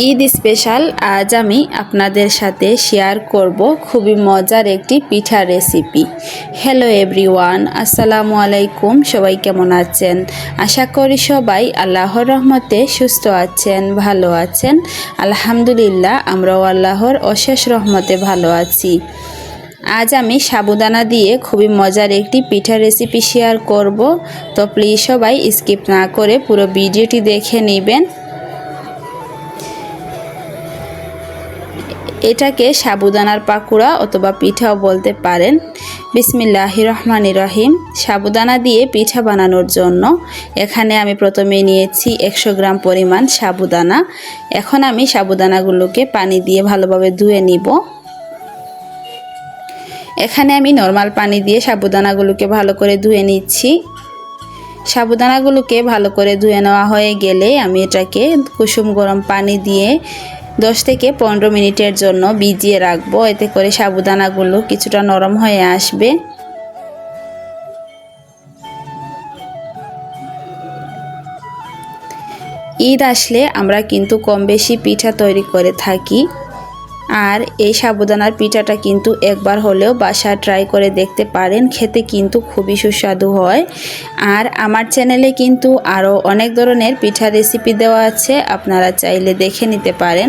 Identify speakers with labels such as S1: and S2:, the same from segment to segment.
S1: Eid special আজ আমি আপনাদের সাথে শেয়ার করব খুবই মজার একটি পিঠা রেসিপি। হ্যালো এভরিওয়ান আসসালামু আলাইকুম, সবাই কেমন আছেন? আশা করি সবাই আল্লাহর রহমতে সুস্থ আছেন, ভালো আছেন। আলহামদুলিল্লাহ, আমরাও আল্লাহর অশেষ রহমতে ভালো আছি। আজ আমি সাবুদানা দিয়ে খুবই মজার একটি পিঠা রেসিপি শেয়ার করব। তো প্লিজ সবাই স্কিপ না করে পুরো ভিডিওটি দেখে নেবেন। এটাকে সাবুদানার পাকুড়া অথবা পিঠাও বলতে পারেন। বিসমিল্লাহ রহমান রহিম সাবুদানা দিয়ে পিঠা বানানোর জন্য এখানে আমি প্রথমে নিয়েছি একশো গ্রাম পরিমাণ সাবুদানা। এখন আমি সাবুদানাগুলোকে পানি দিয়ে ভালোভাবে ধুয়ে নিব। এখানে আমি নর্মাল পানি দিয়ে সাবুদানাগুলোকে ভালো করে ধুয়ে নিচ্ছি। সাবুদানাগুলোকে ভালো করে ধুয়ে নেওয়া হয়ে গেলে আমি এটাকে কুসুম গরম পানি দিয়ে দশ থেকে পনেরো মিনিটের জন্য ভিজিয়ে রাখব। এতে করে সাবুদানাগুলো কিছুটা নরম হয়ে আসবে। ঈদ আসলে আমরা কিন্তু কম বেশি পিঠা তৈরি করে থাকি। আর এই সাবুদানার পিঠাটা কিন্তু একবার হলেও বাসা ট্রাই করে দেখতে পারেন, খেতে কিন্তু খুবই সুস্বাদু হয়। আর আমার চ্যানেলে কিন্তু আরও অনেক ধরনের পিঠা রেসিপি দেওয়া আছে, আপনারা চাইলে দেখে নিতে পারেন।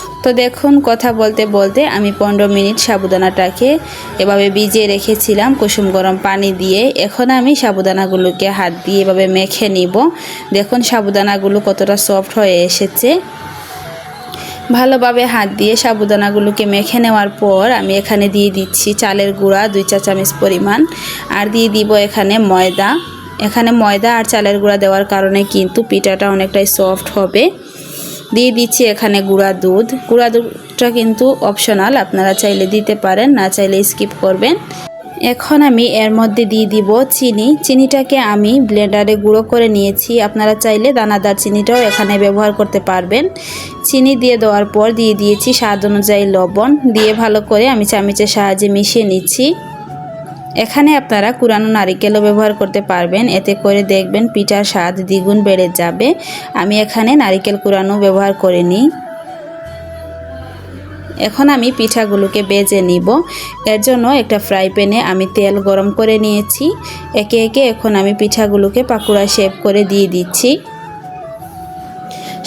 S1: তো দেখুন, কথা বলতে বলতে আমি পনেরো মিনিট সাবুদানাটাকে এভাবে ভিজিয়ে রেখেছিলাম, কুসুম গরম পানি দিয়ে। এখন আমি সাবুদানাগুলোকে হাত দিয়ে এভাবে মেখে নিব। দেখুন, সাবুদানাগুলো কতটা সফট হয়ে এসেছে। ভালোভাবে হাত দিয়ে সাবুদানাগুলোকে মেখে নেওয়ার পর আমি এখানে দিয়ে দিচ্ছি চালের গুঁড়া, দুই চা চামচ পরিমাণ। আর দিয়ে দিব এখানে ময়দা। এখানে ময়দা আর চালের গুঁড়া দেওয়ার কারণে কিন্তু পিঠাটা অনেকটাই সফট হবে। দিয়ে দিচ্ছি এখানে গুঁড়া দুধ। গুঁড়া দুধটা কিন্তু অপশনাল আপনারা চাইলে দিতে পারেন, না চাইলে স্কিপ করবেন। এখন আমি এর মধ্যে দিয়ে দিব চিনি। চিনিটাকে আমি ব্লেন্ডারে গুঁড়ো করে নিয়েছি। আপনারা চাইলে দানাদার চিনিটাও এখানে ব্যবহার করতে পারবেন। চিনি দিয়ে দেওয়ার পর দিয়ে দিয়েছি স্বাদ অনুযায়ী লবণ। দিয়ে ভালো করে আমি চামিচের সাহায্যে মিশিয়ে নিচ্ছি। এখানে আপনারা কুরানো নারিকেলও ব্যবহার করতে পারবেন। এতে করে দেখবেন পিঠার স্বাদ দ্বিগুণ বেড়ে যাবে। আমি এখানে নারিকেল কুরানো ব্যবহার করিনি এখন আমি পিঠাগুলোকে বেজে নিব। এর জন্য একটা ফ্রাই প্যানে আমি তেল গরম করে নিয়েছি। একে একে এখন আমি পিঠাগুলোকে পাকুড়া শেপ করে দিয়ে দিচ্ছি।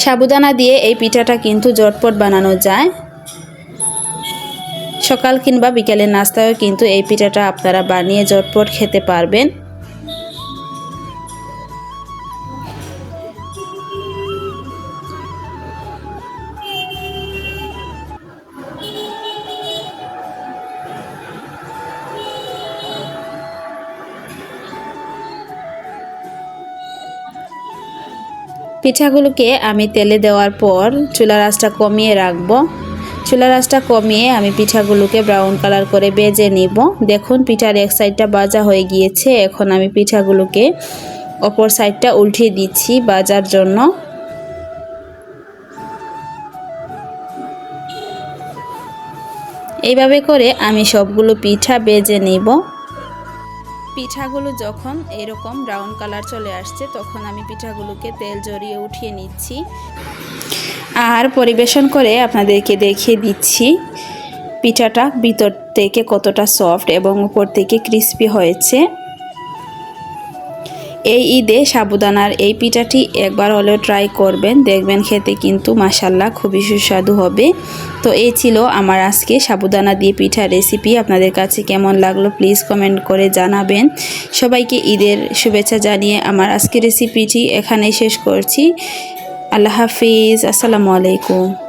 S1: সাবুদানা দিয়ে এই পিঠাটা কিন্তু জটপট বানানো যায়। সকাল কিংবা বিকেলের নাস্তায়ও কিন্তু এই পিঠাটা আপনারা বানিয়ে জটপট খেতে পারবেন। পিঠাগুলোকে আমি তেলে দেওয়ার পর চুলা রাসটা কমিয়ে রাখব। চুলা রাসটা কমিয়ে আমি পিঠাগুলোকে ব্রাউন কালার করে বেজে নিব। দেখুন, পিঠার এক সাইডটা বাজা হয়ে গিয়েছে। এখন আমি পিঠাগুলোকে অপর সাইডটা উল্টিয়ে দিচ্ছি বাজার জন্য। এইভাবে করে আমি সবগুলো পিঠা বেজে নিব। পিঠাগুলো যখন এরকম ব্রাউন কালার চলে আসছে, তখন আমি পিঠাগুলোকে তেল জড়িয়ে উঠিয়ে নিচ্ছি। আর পরিবেশন করে আপনাদেরকে দেখিয়ে দিচ্ছি পিঠাটা ভিতর থেকে কতটা সফট এবং উপর থেকে ক্রিস্পি হয়েছে। এই ঈদে সাবুদানার এই পিঠাটি একবার হলেও ট্রাই করবেন। দেখবেন খেতে কিন্তু মাসাল্লাহ খুবই সুস্বাদু হবে। তো এই ছিল আমার আজকে সাবুদানা দিয়ে পিঠা রেসিপি আপনাদের কাছে কেমন লাগল প্লিজ কমেন্ট করে জানাবেন। সবাইকে ঈদের শুভেচ্ছা জানিয়ে আমার আজকে রেসিপিটি এখানেই শেষ করছি। আল্লাহ হাফিজ। আসসালামু আলাইকুম।